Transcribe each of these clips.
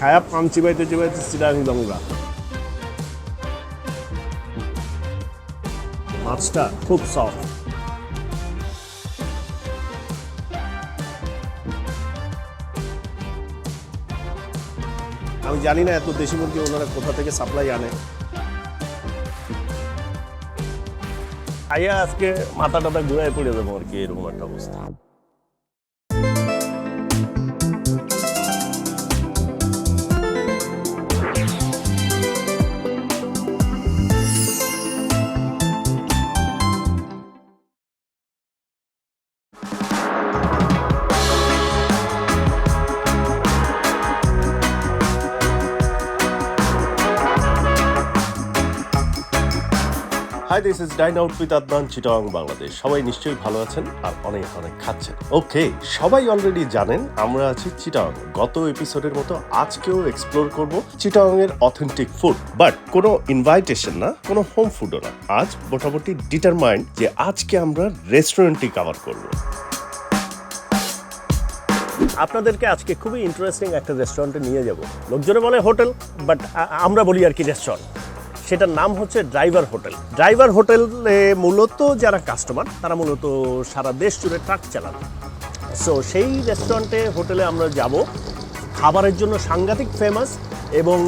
খায়া পান চিবাইতে চিবাইতে চিরাং দংরা মাছটা খুব সফট আমি জানি না এত দেশি মুরগি ওনারা কোথা থেকে সাপ্লাই আনে। খাইয়া আজকে মাথা টাথা ঘুরায় পড়ে যাব আর কি এরকম একটা অবস্থা। Hi this is dine out with Adnan Chittagong Bangladesh সবাই নিশ্চয়ই ভালো আছেন আর অনেক অনেক খাচ্ছেন। ওকে সবাই অলরেডি জানেন আমরা আছি চিটং গত এপিসোডের মতো আজকেও এক্সপ্লোর করব চিটং এর অথেন্টিক ফুড বাট কোনো ইনভাইটেশন না, কোনো হোম ফুডও না। আজ মোটামুটি ডিটারমাইন্ড যে আজকে আমরা রেস্টুরেন্টই কভার করব। আপনাদেরকে আজকে খুবই ইন্টারেস্টিং একটা রেস্টুরেন্টে নিয়ে যাব। লোকজনে বলে হোটেল বাট আমরা বলি আর কি রেস্টুরেন্ট সেটার নাম হচ্ছে ড্রাইভার হোটেল। ড্রাইভার হোটেলে মূলত যারা কাস্টমার তারা মূলত সারা দেশ জুড়ে ট্রাক চালান। সো সেই রেস্টুরেন্টে হোটেলে আমরা যাব। খাবারের জন্য সাংঘাতিক ফেমাস এবং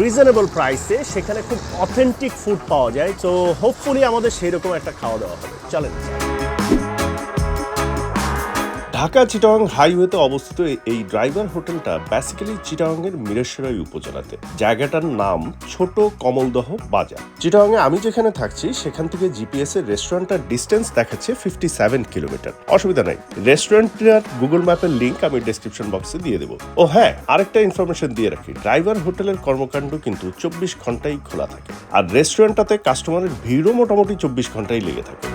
রিজনেবল প্রাইসে সেখানে খুব অথেন্টিক ফুড পাওয়া যায়। তো হোপফুলি আমাদের সেই রকম একটা খাওয়া দাওয়া হবে। চলেন। ঢাকা চিটাং হাইওয়েতে অবস্থিত এই ড্রাইভার হোটেলটা বেসিক্যালি চিটাংয়ের মিরেশ্বরাই উপজেলাতে। জায়গাটার নাম ছোট কমলদহ বাজার। চিটাংয়ে আমি যেখানে থাকছি, সেখান থেকে জিপিএস এর রেস্টুরেন্টটার ডিস্টেন্স দেখাচ্ছে ফিফটি সেভেন কিলোমিটার অসুবিধা নাই। রেস্টুরেন্টটার গুগল ম্যাপের লিঙ্ক আমি ডেসক্রিপশন বক্সে দিয়ে দেবো। ও হ্যাঁ আরেকটা ইনফরমেশন দিয়ে রাখি। ড্রাইভার হোটেলের কর্মকাণ্ড কিন্তু চব্বিশ ঘন্টাই খোলা থাকে। আর রেস্টুরেন্টটাতে কাস্টমারের ভিড়ও মোটামুটি চব্বিশ ঘন্টাই লেগে থাকে।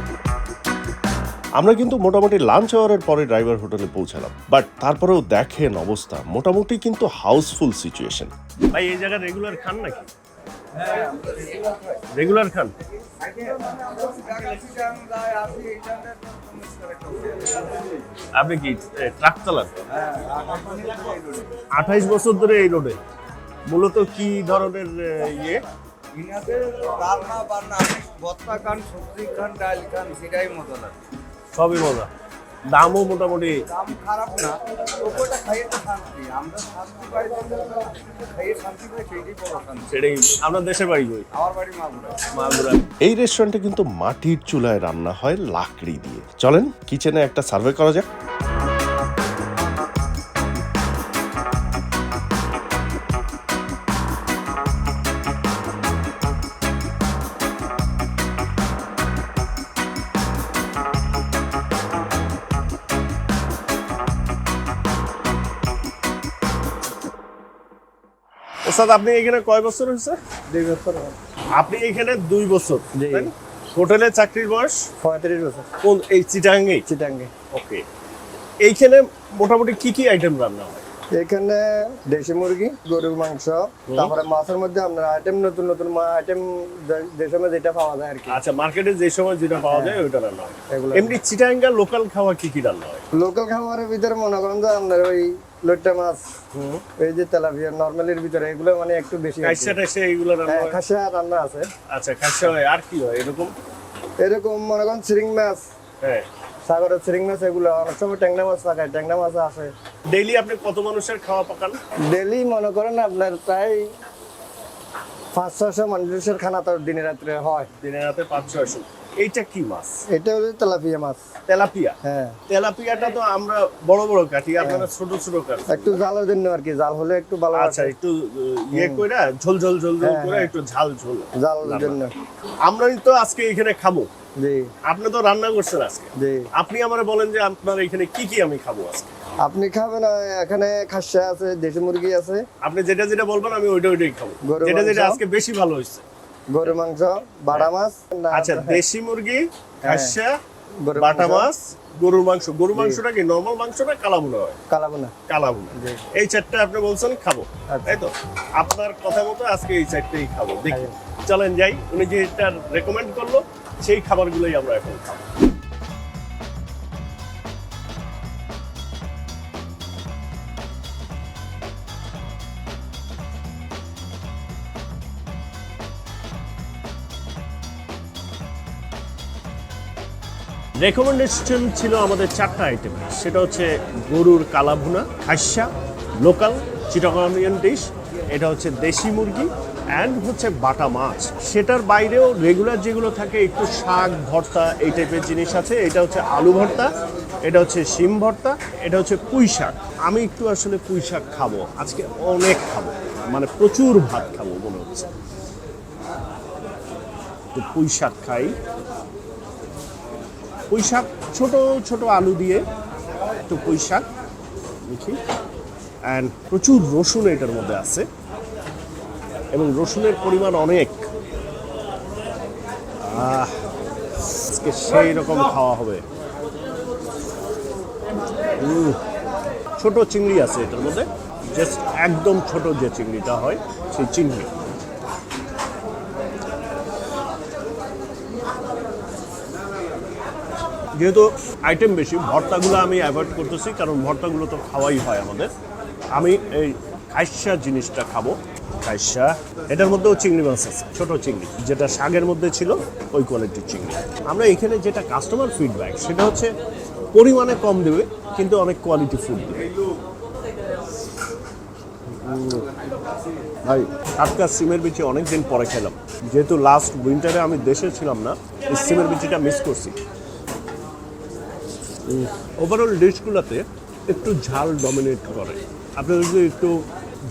আমরা কিন্তু মোটামুটি লাঞ্চ আওয়ারের পরে ড্রাইভার হোটেলে পৌঁছালাম। বাট তারপরেও দেখেন অবস্থা মোটামুটি কিন্তু হাউসফুল সিচুয়েশন ভাই এই জায়গা রেগুলার খান নাকি? রেগুলার খান? আপনি কি ট্রাক চালান? আঠাইশ বছর ধরে এই রোডে মূলত কি ধরনের ইয়ে? ইনাদের রান্না বান্না আপনি খান সবজি খান ডাল খান সেটাই মজা লাগে। সবই মজা। দামও মোটামুটি দাম খারাপ না ওটা খাইয়ে তো শান্তি। আমরা শান্তি পাই খাইয়ে শান্তি পাই সেইটাই বড় শান্তি সেটাই আমরা দেশে বাড়ি করি। আমার বাড়ি মাগুরা। মাগুরা। এই রেস্টুরেন্টে কিন্তু মাটির চুলায় রান্না হয় লাকড়ি দিয়ে। চলেন কিচেনে একটা সার্ভে করা যাক। ওস্তাদ আপনি এখানে কয় বছর হয়েছে? দুই বছর আপনি এখানে দুই বছর। হোটেলে চাকরির বয়স? পঁয়ত্রিশ বছর। কোন এই চিটাঙ্গে? চিটাঙ্গে। ওকে। এইখানে মোটামুটি কি কি আইটেম রান্না হয়? এখানে দেশি মুরগি গরুর মাংস তারপরে মাছের মধ্যে আপনার আইটেম নতুন নতুন আইটেম যে সময় যেটা পাওয়া যায় আর কি। আচ্ছা মার্কেটে যে সময় যেটা পাওয়া যায় ওইটা রান্না হয়। এমনি চিটাঙ্গা লোকাল খাওয়া কি কি রান্না হয়? লোকাল খাবারের ভিতরে মনে করেন যে আপনার ওই লইট্টা মাছ এই যে তেলাপিয়া নরমালির ভিতরে এগুলো মানে একটু বেশি খাসা টাসা এগুলো রান্না হ্যাঁ খাসা রান্না আছে। আচ্ছা খাসা হয়। আর কি হয় এরকম? এরকম মনে করেন চিরিং মাছ হ্যাঁ। সাগরের চিরিং মাছ এগুলো অনেক সময় ট্যাংরা মাছ থাকে ট্যাংরা মাছ আছে ডেইলি আপনি কত মানুষের খাওয়া পাকান? ডেইলি মনে করেন আপনার প্রায় পাঁচ ছশো মানুষের খানা তো দিনে রাত্রে হয়। দিনে রাতে পাঁচ ছয়শো এইটা কি মাছ? এটা হলো তেলাপিয়া মাছ। তেলাপিয়া? হ্যাঁ। তেলাপিয়াটা তো আমরা বড় বড় কাটি আপনারা ছোট ছোট কাটি। একটু জালের জন্য আর কি জাল হলে একটু ভালো আচ্ছা একটু ইয়ে করে ঝোল ঝোল ঝোল ঝোল হ্যাঁ, করে হ্যাঁ। একটু ঝাল ঝোল। জালের জন্য আমরাই তো আজকে এখানে খাব। জি। আপনি তো রান্না করছেন আজকে। জি। আপনি আমারে বলেন যে আপনার এখানে কি কি আমি খাব আজকে? আপনি খাবেন এখানে খাসা আছে দেশি মুরগি আছে। আপনি যেটা যেটা বলবেন আমি ওইটা ওইটাই খাব। যেটা যেটা আজকে বেশি ভালো হয়েছে। গরু মাংস বাটা মাছ আচ্ছা হ্যাঁ, দেশি মুরগি খাসা গরুর বাটা মাছ গরুর মাংস। গরুর মাংসটা কি নর্মাল মাংস না কালাবুনা হয় কালাবোনা কালাবুনা। এই চারটা আপনি বলছেন খাব। আচ্ছা। তাই তো? আপনার কথা মতো আজকে এই চারটেই খাব। দেখি। চলেন যাই। উনি যেটা রেকমেন্ড করল সেই খাবারগুলোই আমরা এখন খাব। রেকমেন্ডেশন ছিল আমাদের চারটা আইটেম সেটা হচ্ছে গরুর কালাভুনা খাসা লোকাল চিটাগনিয়ান ডিশ এটা হচ্ছে দেশি মুরগি অ্যান্ড হচ্ছে বাটা মাছ। সেটার বাইরেও রেগুলার যেগুলো থাকে, একটু শাক, ভর্তা, এই টাইপের জিনিস আছে। এটা হচ্ছে আলু ভর্তা, এটা হচ্ছে শিম ভর্তা, এটা হচ্ছে পুঁই শাক। আমি একটু আসলে পুঁই শাক খাব, আজকে অনেক খাব মানে প্রচুর ভাত খাব মনে হচ্ছে। তো পুঁই শাক খাই। পুঁই শাক ছোটো, ছোট আলু দিয়ে একটু পুঁই শাক দেখি। অ্যান্ড প্রচুর রসুন এটার মধ্যে আছে। এবং রসুনের পরিমাণ অনেক। আজকে সেই রকম খাওয়া হবে। ছোট চিংড়ি আছে এটার মধ্যে। জাস্ট একদম ছোট যে চিংড়িটা হয়, সেই চিংড়ি। যেহেতু আইটেম বেশি, ভর্তাগুলো আমি অ্যাভয়েড করতেছি, কারণ ভর্তাগুলো তো খাওয়াই হয় আমাদের। আমি এই খাইসা জিনিসটা খাব। খাইসা, এটার মধ্যেও চিংড়ি মাছ আছে, ছোট চিংড়ি। যেটা শাকের মধ্যে ছিল, ওই কোয়ালিটির চিংড়ি। আমরা এখানে যেটা কাস্টমার ফিডব্যাক সেটা হচ্ছে পরিমাণে কম দেবে, কিন্তু অনেক কোয়ালিটি ফুড দেবে। ভাই, টাটকা সিমের বিচি অনেক দিন পরে খেলাম। যেহেতু লাস্ট উইন্টারে আমি দেশে ছিলাম না সিমের বিচিটা মিস করছি। ওভারঅল ডিশগুলোতে একটু ঝাল ডমিনেট করে। আপনাদের যদি একটু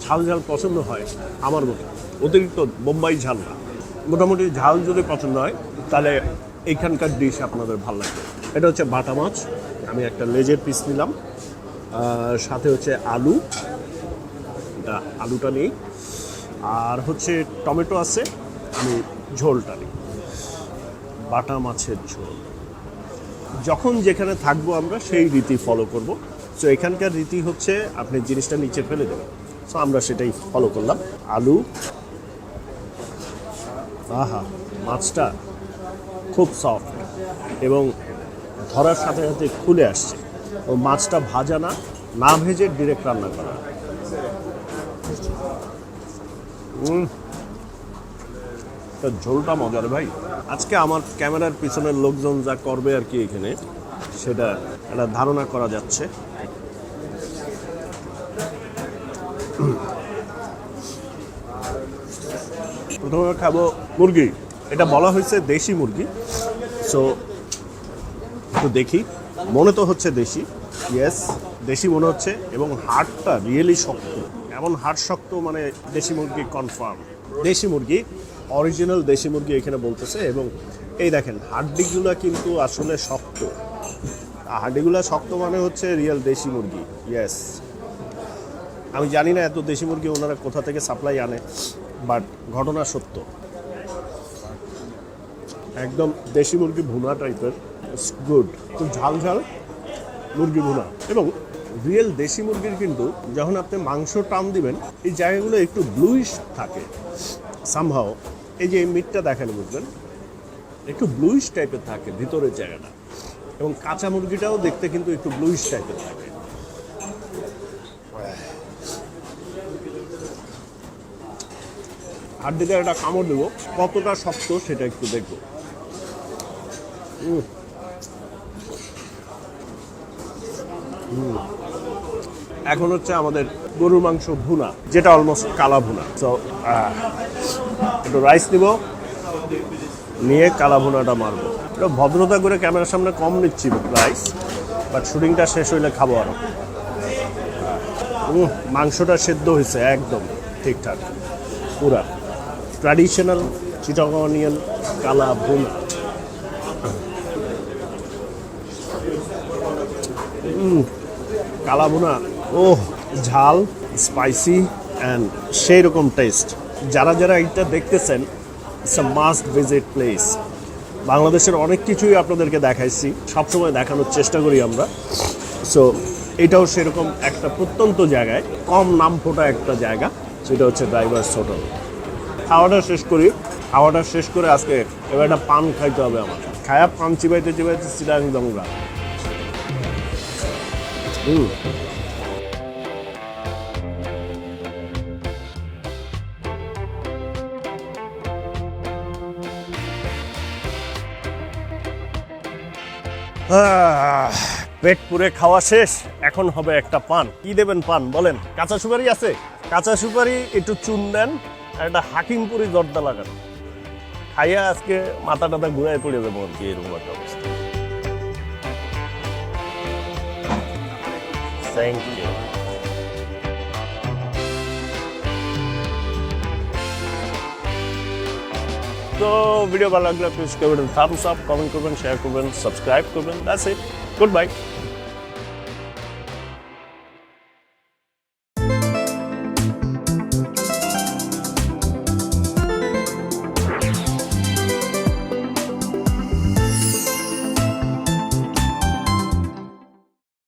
ঝাল ঝাল পছন্দ হয়, আমার মতো, অতিরিক্ত বোম্বাই ঝাল না। মোটামুটি ঝাল যদি পছন্দ হয়, তাহলে এইখানকার ডিশ আপনাদের ভালো লাগবে। এটা হচ্ছে বাটা মাছ, আমি একটা লেজের পিস নিলাম। সাথে হচ্ছে আলু, এটা আলুটা নিই। আর হচ্ছে টমেটো আছে, আমি ঝোলটা নিই। বাটা মাছের ঝোল। যখন যেখানে থাকব আমরা সেই রীতি ফলো করব। সো এখানকার রীতি হচ্ছে আপনি জিনিসটা নিচে ফেলে দেবেন। সো আমরা সেটাই ফলো করলাম। আলু আহা মাছটা খুব সফট এবং ধরার সাথে সাথে খুলে আসছে। ও মাছটা ভাজা না না ভেজে ডিরেক্ট রান্না করা। উম, তা ঝোলটা মজার, ভাই। আজকে আমার ক্যামেরার পিছনের লোকজন যা করবে আর কি এখানে, সেটা একটা ধারণা করা যাচ্ছে। প্রথমে খাব মুরগি। এটা বলা হয়েছে দেশি মুরগি। সো একটু দেখি। মনে তো হচ্ছে দেশি। ইয়েস দেশি মনে হচ্ছে এবং হাড়টা রিয়েলি শক্ত। এমন হাড় শক্ত মানে দেশি মুরগি কনফার্ম দেশি মুরগি। অরিজিনাল দেশি মুরগি এখানে বলতেছে এবং এই দেখেন, হাড্ডিগুলো কিন্তু আসলে শক্ত। হাড্ডিগুলো শক্ত মানে হচ্ছে রিয়েল দেশি মুরগি ইয়েস আমি জানি না এত দেশি মুরগি ওনারা কোথা থেকে সাপ্লাই আনে বাট ঘটনা সত্য। একদম দেশি মুরগি ভুনা টাইপের ইটস গুড খুব ঝাল ঝাল মুরগি ভুনা। এবং রিয়েল দেশি মুরগির কিন্তু যখন আপনি মাংস টান দিবেন, এই জায়গাগুলো একটু ব্লুইশ থাকে। সামহাও এই যে মিটটা দেখেন বুঝবেন একটু ব্লুইশ টাইপের থাকে ভিতরের জায়গাটা। এবং কাঁচা মুরগিটাও দেখতে কিন্তু একটু ব্লুইশ টাইপের থাকে। হাড্ডিতে একটা কামড় দেবো, কতটা শক্ত সেটা একটু দেখব। এখন হচ্ছে আমাদের গরুর মাংস ভুনা যেটা অলমোস্ট কালা ভুনা। একটু রাইস নিব নিয়ে কালা ভুনাটা মারবো। একটু ভদ্রতা করে ক্যামেরার সামনে কম নিচ্ছি রাইস বাট শুটিংটা শেষ হইলে খাব আরও। উম, মাংসটা সেদ্ধ হয়েছে একদম ঠিকঠাক পুরা। ট্র্যাডিশনাল চিটাগনিয়ান কালা ভুনা। কালা ভুনা ও ঝাল স্পাইসি অ্যান্ড সেই রকম টেস্ট যারা যারা এটা দেখতেছেন it's a must visit place বাংলাদেশের অনেক কিছুই আপনাদেরকে দেখাইছি, সবসময় দেখানোর চেষ্টা করি আমরা। সো এটাও সেরকম একটা প্রত্যন্ত জায়গায়, কম নাম ফোটা একটা জায়গা, সেটা হচ্ছে ড্রাইভার্স হোটেল খাওয়াটা শেষ করি, খাওয়াটা শেষ করে আজকে এবার একটা পান খাইতে হবে আমার। খায়া পান চিবাইতে চিবাইতে সিডাং দংরা হুম। পেট পুরে খাওয়া শেষ। এখন হবে একটা পান। কি দেবেন পান, বলেন? কাঁচা সুপারি আছে? কাঁচা সুপারি, একটু চুন দেন, আর একটা হাকিমপুরি জর্দা লাগান। খাইয়া আজকে মাথা টাথা ঘুরায় পড়ে যাব আর কি, এরকম একটা অবস্থা। থ্যাংক ইউ তো ভিডিও ভালো লাগলে প্লিজ করবেন থামস আপ কমেন্ট করবেন শেয়ার করবেন সাবস্ক্রাইব করবেন দ্যাটস ইট গুড বাই